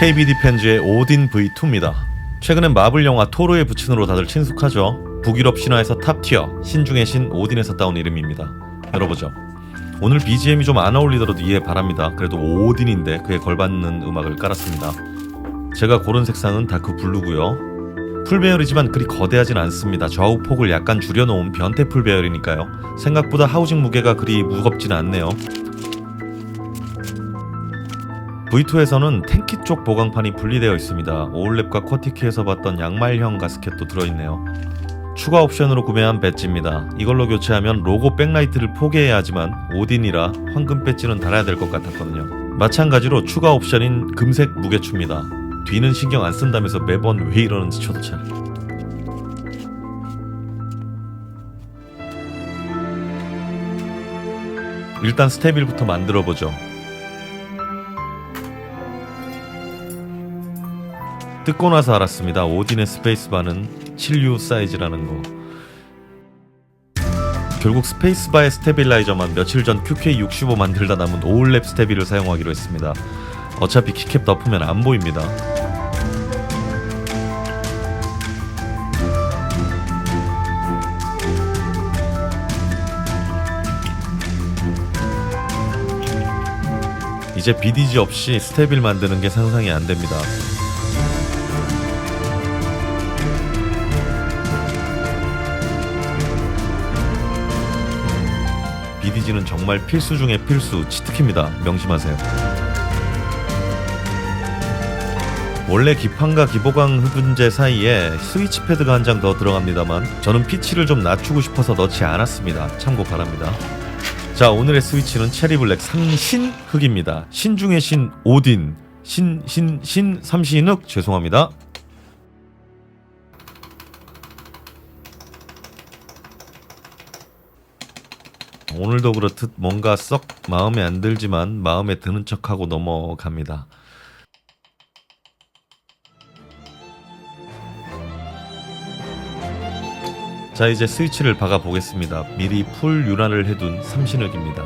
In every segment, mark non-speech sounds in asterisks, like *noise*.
KB 디펜즈의 오딘 V2입니다. 최근엔 마블 영화 토르의 부친으로 다들 친숙하죠. 북유럽 신화에서 탑티어, 신중의 신 오딘에서 따온 이름입니다. 열어보죠. 오늘 BGM이 좀 안 어울리더라도 이해 바랍니다. 그래도 오딘인데 그에 걸맞는 음악을 깔았습니다. 제가 고른 색상은 다크 블루고요. 풀배열이지만 그리 거대하진 않습니다. 좌우 폭을 약간 줄여놓은 변태 풀배열이니까요. 생각보다 하우징 무게가 그리 무겁진 않네요. V2에서는 탱키 쪽 보강판이 분리되어 있습니다. 오울랩과 쿼티키에서 봤던 양말형 가스켓도 들어있네요. 추가 옵션으로 구매한 배지입니다. 이걸로 교체하면 로고 백라이트를 포기해야 하지만 오딘이라 황금 배지는 달아야 될 것 같았거든요. 마찬가지로 추가 옵션인 금색 무게추입니다. 뒤는 신경 안 쓴다면서 매번 왜 이러는지 저도 잘. 일단 스테빌부터 만들어 보죠. 뜯고 나서 알았습니다. 오딘의 스페이스바는 7U 사이즈라는 거. 결국 스페이스바의 스테빌라이저만 며칠 전 QK65 만들다 남은 오울랩 스테빌을 사용하기로 했습니다. 어차피 키캡 덮으면 안 보입니다. 이제 BDG 없이 스테빌 만드는 게 상상이 안 됩니다. BDG는 정말 필수 중의 필수 치트키입니다. 명심하세요. 원래 기판과 기보강 흡연제 사이에 스위치 패드가 한 장 더 들어갑니다만 저는 피치를 좀 낮추고 싶어서 넣지 않았습니다. 참고 바랍니다. 자 오늘의 스위치는 체리블랙 삼신 흑입니다. 신 중의 신 오딘 신 신 신 삼신흑 죄송합니다. 오늘도 그렇듯 뭔가 썩 마음에 안 들지만 마음에 드는 척하고 넘어갑니다. 자 이제 스위치를 박아 보겠습니다. 미리 풀 윤활을 해둔 삼신흑입니다.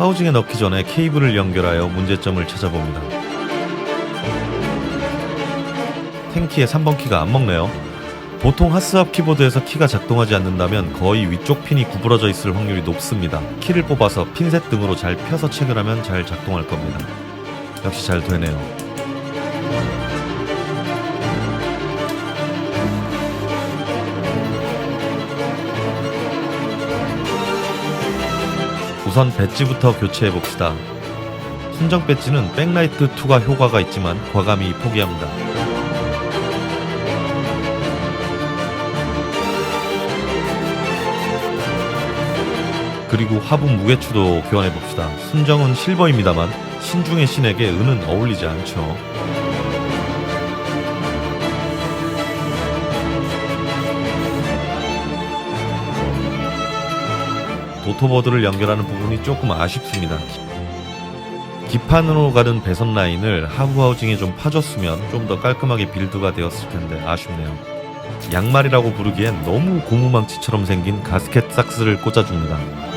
하우징에 넣기 전에 케이블을 연결하여 문제점을 찾아봅니다. 탱키의 3번 키가 안 먹네요. 보통 하스압 키보드에서 키가 작동하지 않는다면 거의 위쪽 핀이 구부러져 있을 확률이 높습니다. 키를 뽑아서 핀셋 등으로 잘 펴서 체결하면 잘 작동할 겁니다. 역시 잘 되네요. 우선 배지부터 교체해 봅시다. 순정 배지는 백라이트 2가 효과가 있지만 과감히 포기합니다. 그리고 화분 무게추도 교환해 봅시다. 순정은 실버입니다만 신중의 신에게 은은 어울리지 않죠. 도토보드를 연결하는 부분이 조금 아쉽습니다. 기판으로 가는 배선 라인을 하부 하우징에 좀 파줬으면 좀 더 깔끔하게 빌드가 되었을 텐데 아쉽네요. 양말이라고 부르기엔 너무 고무망치처럼 생긴 가스켓 삭스를 꽂아줍니다.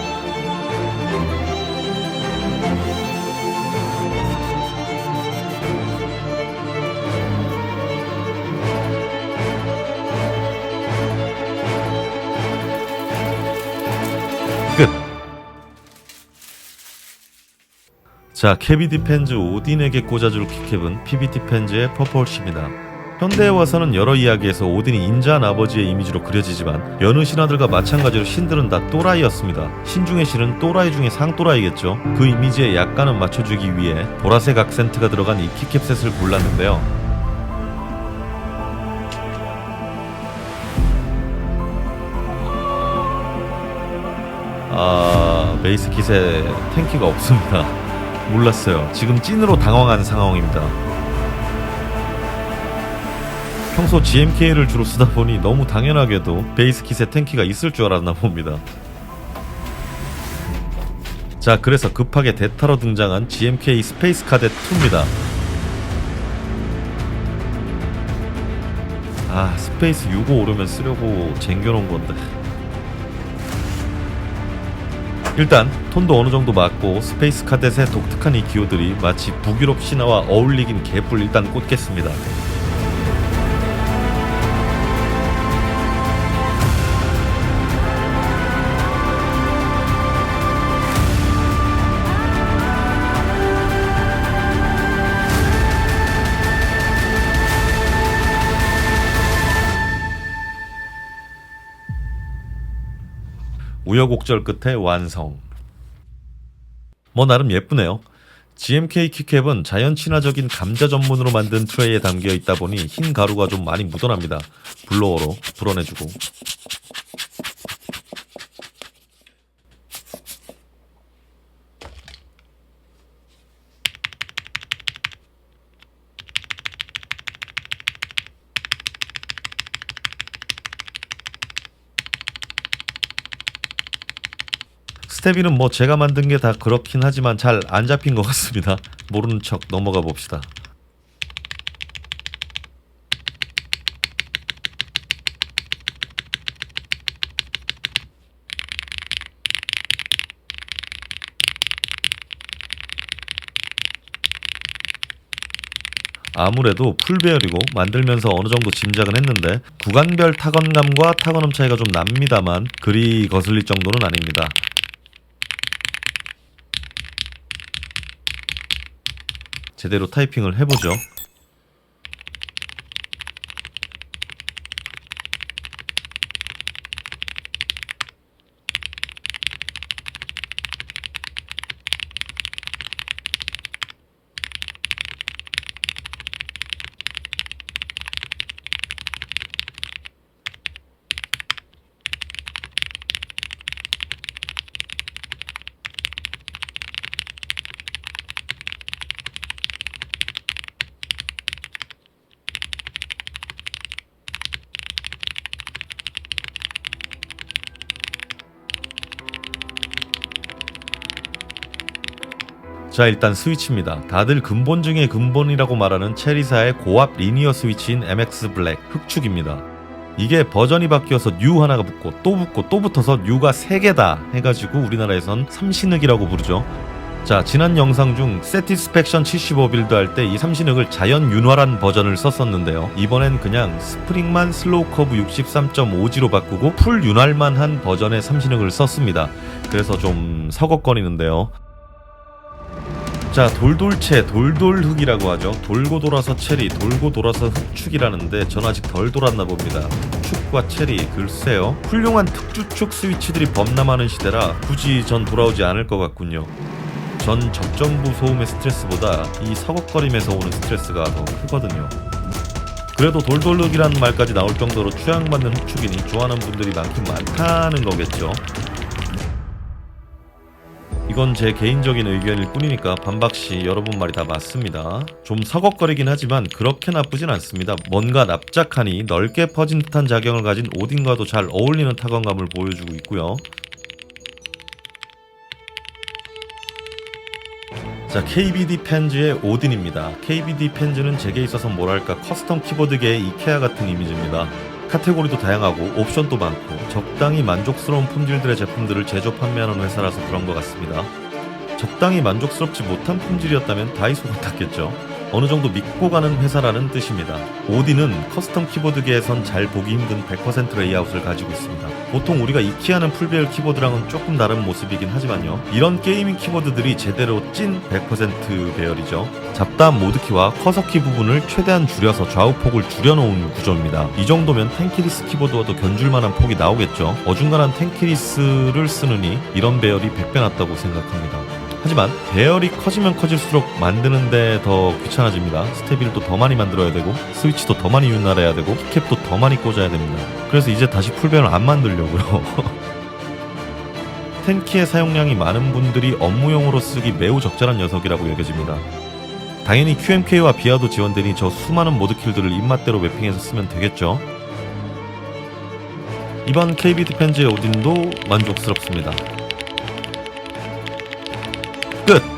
자, 캐비 디펜즈 오딘에게 꽂아줄 키캡은 PB 디펜즈의 퍼포홀입니다 현대에 와서는 여러 이야기에서 오딘이 인자한 아버지의 이미지로 그려지지만 여느 신하들과 마찬가지로 신들은 다 또라이였습니다. 신 중의 신은 또라이 중에 상또라이겠죠. 그 이미지에 약간은 맞춰주기 위해 보라색 악센트가 들어간 이 키캡 셋을 골랐는데요. 아 베이스 킷에 탱키가 없습니다. 몰랐어요. 지금 찐으로 당황한 상황입니다. 평소 GMK를 주로 쓰다 보니 너무 당연하게도 베이스 킷에 탱키가 있을 줄 알았나 봅니다. 자, 그래서 급하게 대타로 등장한 GMK 스페이스 카데 2입니다. 아 스페이스 65 오르면 쓰려고 쟁겨놓은 건데 일단 톤도 어느 정도 맞고 스페이스 카댓의 독특한 이 기호들이 마치 북유럽 신화와 어울리긴 개뿔 일단 꽂겠습니다. 우여곡절 끝에 완성. 뭐 나름 예쁘네요. GMK 키캡은 자연 친화적인 감자 전문으로 만든 트레이에 담겨 있다 보니 흰 가루가 좀 많이 묻어납니다. 블로어로 불어내주고. 스테비는 뭐 제가 만든 게 다 그렇긴 하지만 잘 안 잡힌 것 같습니다. 모르는 척 넘어가 봅시다. 아무래도 풀배열이고 만들면서 어느 정도 짐작은 했는데 구간별 타건감과 타건음 차이가 좀 납니다만 그리 거슬릴 정도는 아닙니다. 제대로 타이핑을 해보죠. 자 일단 스위치입니다. 다들 근본 중의 근본이라고 말하는 체리사의 고압 리니어 스위치인 MX 블랙 흑축입니다. 이게 버전이 바뀌어서 뉴 하나가 붙고 또 붙고 또 붙어서 뉴가 3개다 해가지고 우리나라에선 삼신흑이라고 부르죠. 자 지난 영상 중 세티스팩션 75 빌드 할 때 이 삼신흑을 자연 윤활한 버전을 썼었는데요. 이번엔 그냥 스프링만 슬로우 커브 63.5G로 바꾸고 풀 윤활만 한 버전의 삼신흑을 썼습니다. 그래서 좀 서걱거리는데요. 자 돌돌체 돌돌흑이라고 하죠. 돌고 돌아서 체리 돌고 돌아서 흑축이라는데 전 아직 덜 돌았나 봅니다. 흑축과 체리 글쎄요. 훌륭한 특주축 스위치들이 범람하는 시대라 굳이 전 돌아오지 않을 것 같군요. 전 적정부 소음의 스트레스보다 이 서걱거림에서 오는 스트레스가 더 크거든요. 그래도 돌돌흑이라는 말까지 나올 정도로 취향받는 흑축이니 좋아하는 분들이 많긴 많다는 거겠죠 이건 제 개인적인 의견일 뿐이니까 반박시 여러분 말이 다 맞습니다. 좀 서걱거리긴 하지만 그렇게 나쁘진 않습니다. 뭔가 납작하니 넓게 퍼진 듯한 작용을 가진 오딘과도 잘 어울리는 타건감을 보여주고 있고요. 자, KBD 펜즈의 오딘입니다. KBD 펜즈는 제게 있어서 뭐랄까 커스텀 키보드계의 이케아 같은 이미지입니다. 카테고리도 다양하고 옵션도 많고 적당히 만족스러운 품질들의 제품들을 제조 판매하는 회사라서 그런 것 같습니다. 적당히 만족스럽지 못한 품질이었다면 다이소 같았겠죠. 어느 정도 믿고 가는 회사라는 뜻입니다. 오디는 커스텀 키보드계에선 잘 보기 힘든 100% 레이아웃을 가지고 있습니다. 보통 우리가 이키하는 풀배열 키보드랑은 조금 다른 모습이긴 하지만요. 이런 게이밍 키보드들이 제대로 찐 100% 배열이죠. 잡다한 모드키와 커서키 부분을 최대한 줄여서 좌우폭을 줄여놓은 구조입니다. 이 정도면 텐키리스 키보드와도 견줄만한 폭이 나오겠죠. 어중간한 텐키리스를 쓰느니 이런 배열이 100배 낫다고 생각합니다. 하지만 배열이 커지면 커질수록 만드는데 더 귀찮아집니다. 스테비를 또 더 많이 만들어야 되고 스위치도 더 많이 윤활해야 되고 키캡도 더 많이 꽂아야 됩니다. 그래서 이제 다시 풀배열 안 만들려고요. *laughs* 텐키의 사용량이 많은 분들이 업무용으로 쓰기 매우 적절한 녀석이라고 여겨집니다. 당연히 QMK와 비아도 지원되니 저 수많은 모드킬들을 입맛대로 매핑해서 쓰면 되겠죠. 이번 KB 디펜즈의 오딘도 만족스럽습니다. 끝!